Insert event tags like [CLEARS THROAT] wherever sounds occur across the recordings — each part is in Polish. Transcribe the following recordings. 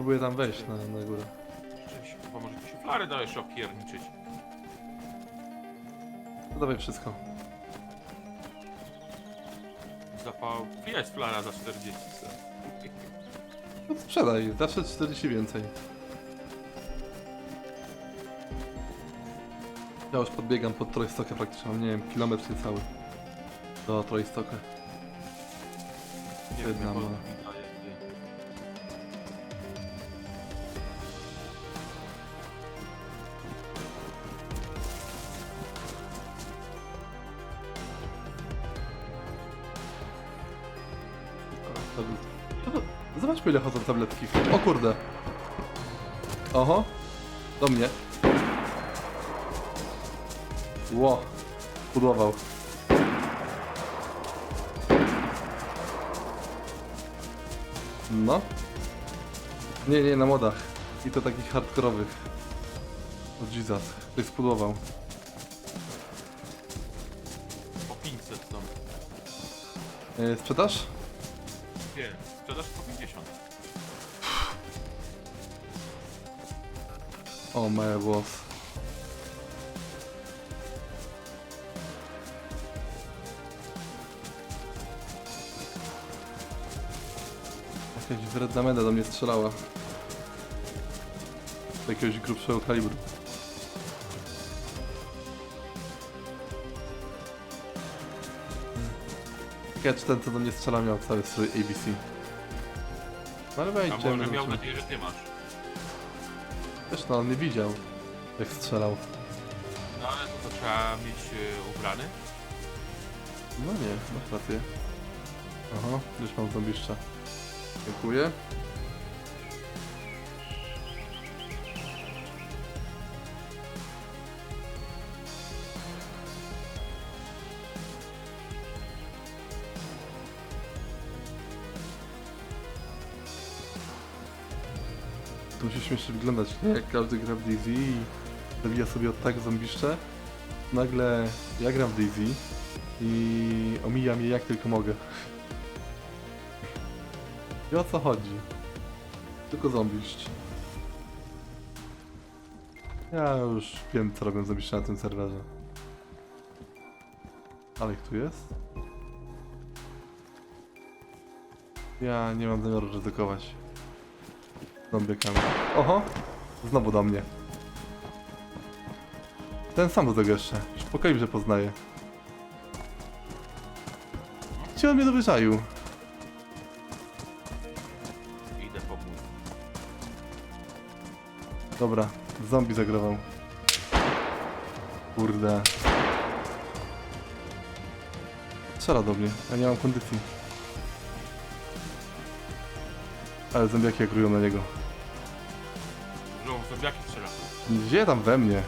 Próbuję tam wejść na, na górę. Cześć, chyba może jakieś flary dałeś opierniczyć. No dawaj wszystko. Zapał. Jest flara za 40. se. No sprzedaj, zawsze 40 więcej. Ja już podbiegam pod Trojstokę praktycznie, mam, nie wiem, kilometr niecały. Do Trojstoka. Nie Jedna wiem, jak daje, Zobaczmy ile chodzą tabletki. O kurde. Oho. Do mnie. Ło. Pudłował. No. Nie, nie, na modach. I to takich hardkorowych. O Jesus. Ktoś spudłował. Po 500 są. E, sprzedaż? Nie, sprzedaż po 50. O, moje włos. Jakaś wredna meda do mnie strzelała. Z jakiegoś grubszego kalibru. Ciekawe, czy ten, co do mnie strzela, miał cały strój ABC. No ale A może miał nadzieję, że ty masz. Wiesz, no on nie widział, jak strzelał. No ale to, to trzeba mieć e, ubrany. No nie, masz rację. Aha, już mam zombiszcza. Dziękuję. To musi śmiesznie wyglądać, nie? Jak każdy gra w DayZ i zabija sobie od tak zombiszcze. Nagle ja gram w DayZ i omijam je jak tylko mogę. I o co chodzi? Tylko zombiszcz. Ja już wiem co robią zombiszcze na tym serwerze. Ale ich tu jest? Ja nie mam zamiaru ryzykować. Zombiekami. Oho! Znowu do mnie. Ten sam do tego jeszcze. Już po kalibrze poznaję. Gdzie on mnie do wyczaił? Idę po mój. Dobra, zombie zagrował. Kurde. Strzela do mnie, ja nie mam kondycji. Ale zombiaki agrują na niego. Żołą zombiaki strzela. Gdzie tam we mnie?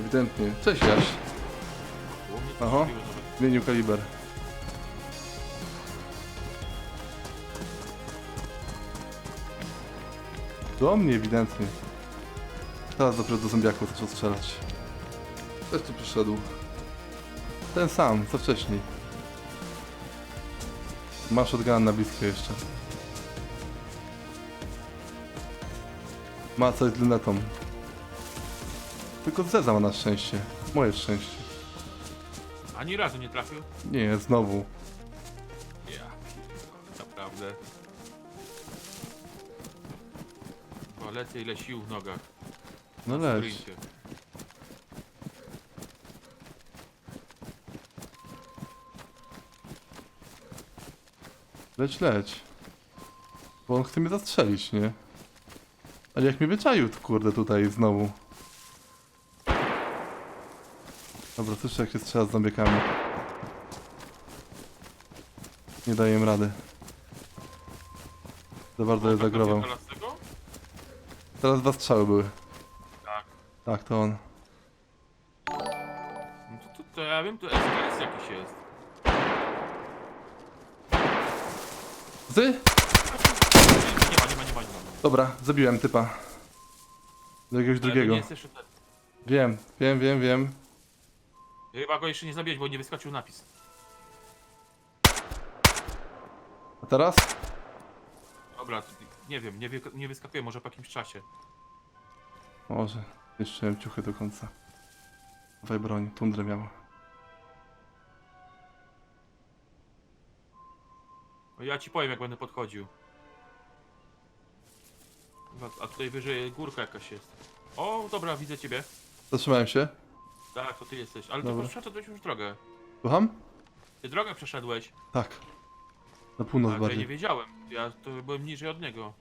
Ewidentnie. Cześć Jaś. Mnie Aha. nawet. Zmienił kaliber. Do mnie ewidentnie. Teraz dopiero do zombiaków zaczął strzelać. Też tu przyszedł. Ten sam, co wcześniej. Ma shotgun na blisko jeszcze. Ma coś z lunetą. Tylko Zeza ma na szczęście. Moje szczęście. Ani razu nie trafił? Nie, znowu. Ja pierdolę, naprawdę. Bo lecę ile sił w nogach. No w leć. sprincie. Leć, leć. Bo on chce mnie zastrzelić, nie? Ale jak mnie wyczaił, kurde, tutaj znowu. Dobra, słyszę jak się strzela z zombiekami. Nie daję im rady. Za bardzo je zagrował. Teraz tego? Teraz dwa strzały były. Tak. Tak, to on. No to, to, to ja wiem, to SKS jakiś jest. Ty? Nie ma, nie ma, nie ma, nie ma. Dobra, zabiłem typa. Do jakiegoś Ale to drugiego. nie jest jeszcze ten. Wiem, wiem, wiem, wiem. Chyba go jeszcze nie zabiłeś, bo nie wyskoczył napis. A teraz? Dobra, nie wiem, nie, wy, nie wyskakuje może po jakimś czasie. Może. Jeszcze miałem ciuchy do końca. Dawaj broń, tundrę miał. No ja ci powiem jak będę podchodził. A- A tutaj wyżej górka jakaś jest. O, dobra, widzę ciebie. Zatrzymałem się. Tak, to ty jesteś. Ale Dobra. ty przeszedłeś już drogę. Słucham? Ty drogę przeszedłeś. Tak. Na północ Tak, ja nie wiedziałem. Ja to byłem niżej od niego.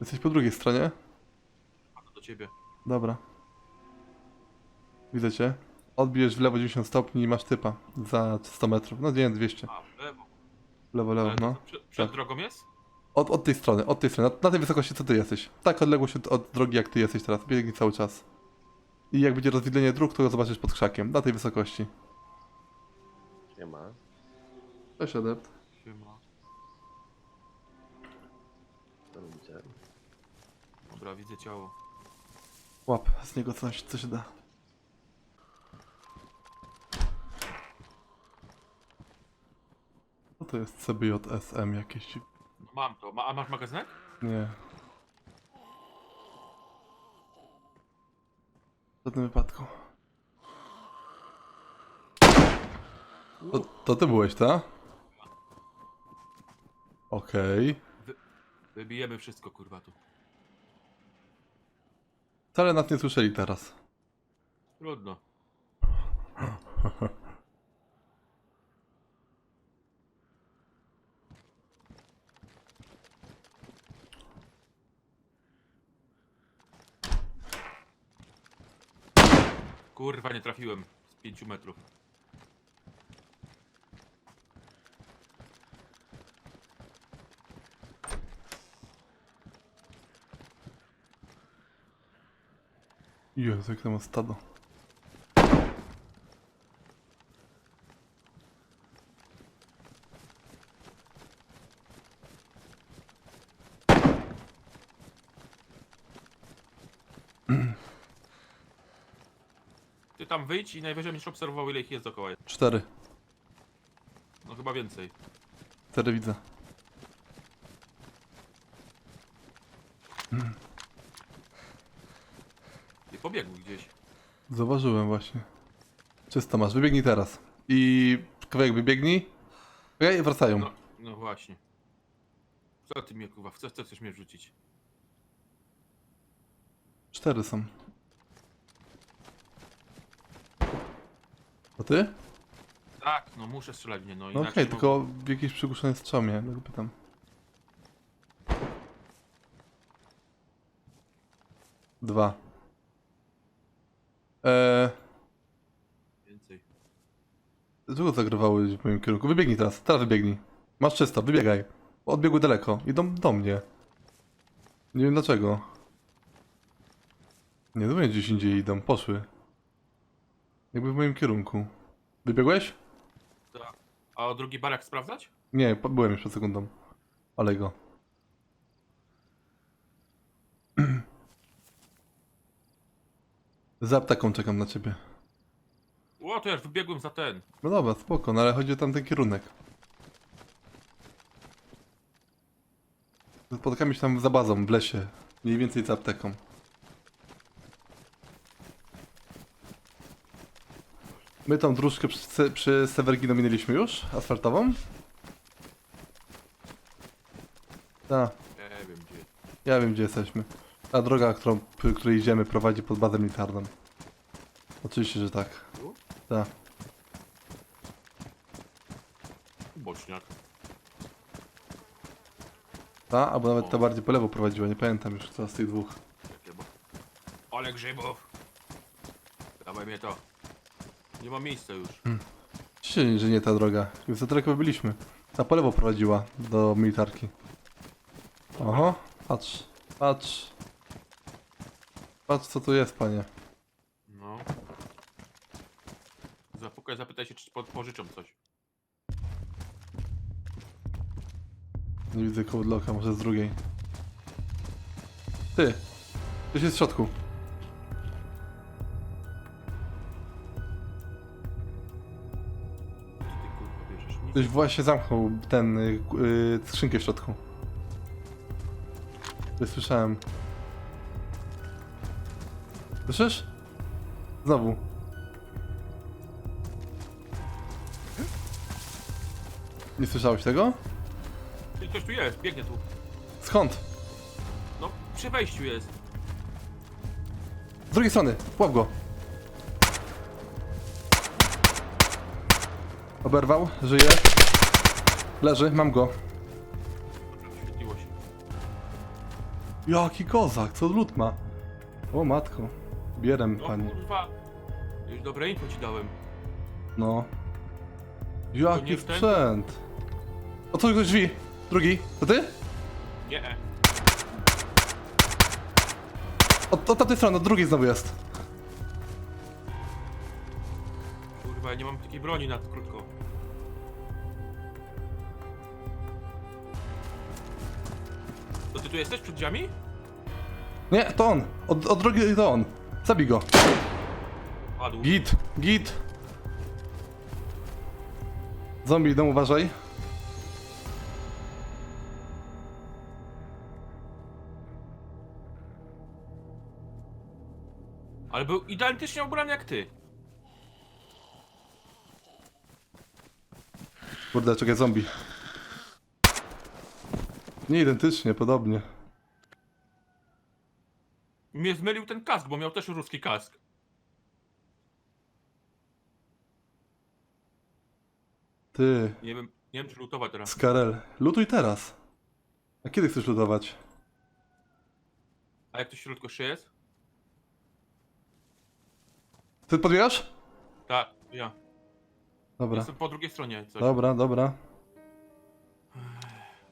Jesteś po drugiej stronie? Patrzę do ciebie. Dobra. Widzę cię. Odbijesz w lewo 90 stopni i masz typa. Za 100 metrów. No nie, 200. A, w lewo. W lewo, lewo, Ale no. Przed, przed Tak. drogą jest? Od, od tej strony, od tej strony. Na, na tej wysokości, co ty jesteś. Tak odległość od, od drogi, jak ty jesteś teraz. Biegnij cały czas. I jak będzie rozwidlenie dróg, to go zobaczysz pod krzakiem. Na tej wysokości. Nie ma. Cześć, adept. Siema. To widzę. Dobra, widzę ciało. Łap z niego coś, co się da. Co to jest CBJSM jakieś? Mam to. Ma, a masz magazynek? Nie. W żadnym wypadku. To, to ty byłeś, tak? Okej. Wybijemy wszystko, kurwa, tu. Wcale nas nie słyszeli teraz. Trudno. [LAUGHS] Kurwa, nie trafiłem z 5 metrów. Jezu, jak ma stado. Ty tam wyjdź i najwyżej będziesz obserwował ile ich jest dookoła. Cztery. No chyba więcej. Cztery widzę. [CLEARS THROAT] I pobiegł gdzieś. Zauważyłem właśnie. Czysto masz, wybiegnij teraz. I kawałek wybiegnij. Okej, wracają. No, no właśnie. Co ty mnie kurwa, chcesz, chcesz mnie wrzucić? Cztery są. To ty? Tak, no muszę strzelać w nie, no No inaczej. okej, mogę- tylko w jakiś przygłuszony strzał miałem, dlatego pytam. Dwa. Eee, Więcej. długo zagrywały w moim kierunku. Wybiegnij teraz, teraz wybiegnij. Masz czysto, wybiegaj. Odbiegły daleko. Idą do mnie. Nie wiem dlaczego. Nie wiem, gdzieś indziej idą. Poszły. Jakby w moim kierunku. Wybiegłeś? Tak. A o drugi barak sprawdzać? Nie, po- byłem już przed sekundą. Ale go. [CLEARS THROAT] Za apteką czekam na ciebie. O, to ja już wybiegłem za ten. No dobra, spoko, no ale chodzi o tamten kierunek. Spotkamy się tam za bazą, w lesie. Mniej więcej za apteką. My tą dróżkę przy, przy Sewergino minęliśmy już? Asfaltową? Tak. Nie wiem gdzie. Ja wiem, gdzie jesteśmy. Ta droga, którą, której idziemy, prowadzi pod bazę militarną. Oczywiście, że tak. Tu? Tak. Boczniak. Ta, albo nawet ta bardziej po lewo prowadziła, nie pamiętam już, która z tych dwóch. Jakie bo... Ale grzybów! Dawaj mnie to. Nie ma miejsca już. Oczywiście, że nie ta droga. Za daleko byliśmy. Ta po lewo prowadziła do militarki. Oho, patrz, patrz. Patrz, co tu jest, panie. No. Zapukaj, zapytaj się, czy po, pożyczą coś. Nie widzę kołdloka, może z drugiej. Ty! Ktoś jest w środku. Ktoś właśnie zamknął ten, y, y, skrzynkę w środku. To słyszałem. Słyszysz? Znowu. Nie słyszałeś tego? Ktoś tu jest, biegnie tu. Skąd? No, przy wejściu jest. Z drugiej strony, łap go. Oberwał, żyje. Leży, mam go. Świetliło się. Jaki kozak, co lód ma? O matko, bierem No pani. kurwa. Już dobre info ci dałem. No. To Jaki nie wtedy? sprzęt. Otwórz ktoś drzwi. Drugi. To ty? Nie. e. Od, od tamtej strony, od drugiej znowu jest. Nie mam takiej broni na krótko. To ty tu jesteś przed drzwiami? Nie, to on. Od, od drugiej to on. Zabij go. Padł. Git, git. Zombie idą, uważaj. Ale był identycznie ubrany jak ty. Kurde, czekaj, zombie. Nie identycznie, podobnie. Mnie zmylił ten kask, bo miał też ruski kask. Ty, Nie wiem, nie wiem czy lutować teraz. Skarel, lutuj teraz. A kiedy chcesz lutować? A jak to w środku jeszcze jest? Ty podbierasz? Tak, ja. Dobra, Jestem po drugiej stronie coś. dobra, dobra.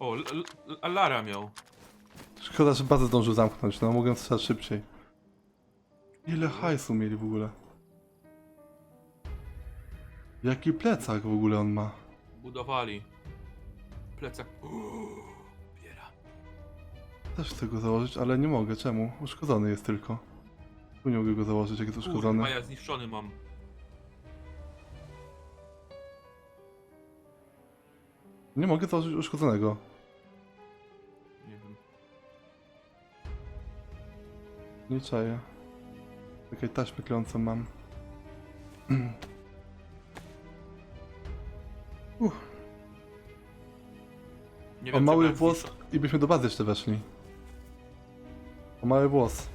O, L- L- L- Lara miał. Szkoda, że bazę zdążył zamknąć, no mogłem strzelać szybciej. Ile hajsu mieli w ogóle? Jaki plecak w ogóle on ma? Budowali. Plecak. [GASPS] Uuu, biera. Też chcę go założyć, ale nie mogę. Czemu? Uszkodzony jest tylko. Tu nie mogę go założyć, jak jest Kurwa, uszkodzony. ja zniszczony mam. Nie mogę założyć uszkodzonego. Nie wiem. Nie czaję. Takiej taśmy kleącą mam. [CLEARS THROAT] Nie O wiem, mały włos i byśmy do bazy jeszcze weszli. O mały włos.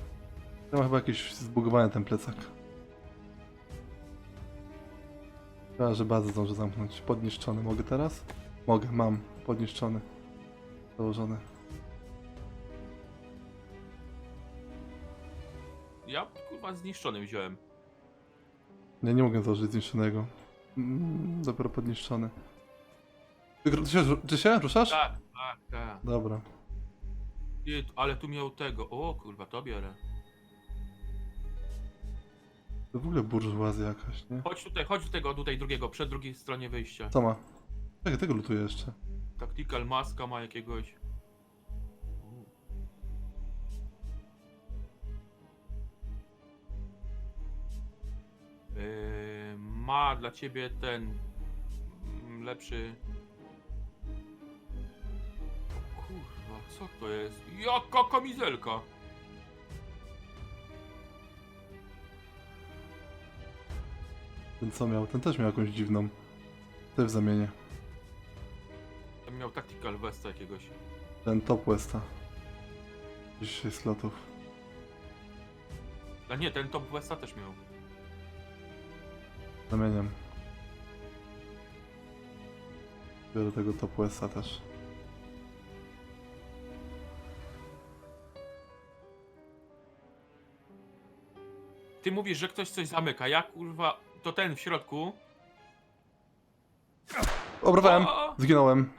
Ja mam chyba jakiś zbugowany ten plecak. Chyba, że bazę zdążę zamknąć. Podniszczony. Mogę teraz? Mogę, mam. Podniszczony. Założony. Ja kurwa zniszczony wziąłem. Nie, nie mogę założyć zniszczonego. Mm, dopiero podniszczony. Ty, ty, się, ty się ruszasz? Tak, tak, tak. Dobra. Ty, ale tu miał tego. O kurwa, to biorę. To w ogóle burżuazja jakaś, nie? Chodź tutaj, chodź do tego, tutaj drugiego, przed drugiej stronie wyjścia. Co ma? Czekaj, tego lutuję jeszcze. Tactical maska ma jakiegoś. Yy, ma dla ciebie ten mm, lepszy. O kurwa, co to jest? Jaka kamizelka! Ten co miał? Ten też miał jakąś dziwną. Też w zamienie. Tam miał tactical vesta jakiegoś. Ten top Westa. 10 slotów. A nie, ten top vesta też miał. Zamieniam. Biorę tego top Westa też. Ty mówisz, że ktoś coś zamyka. Ja kurwa, to ten w środku. Obrywałem! O! Zginąłem.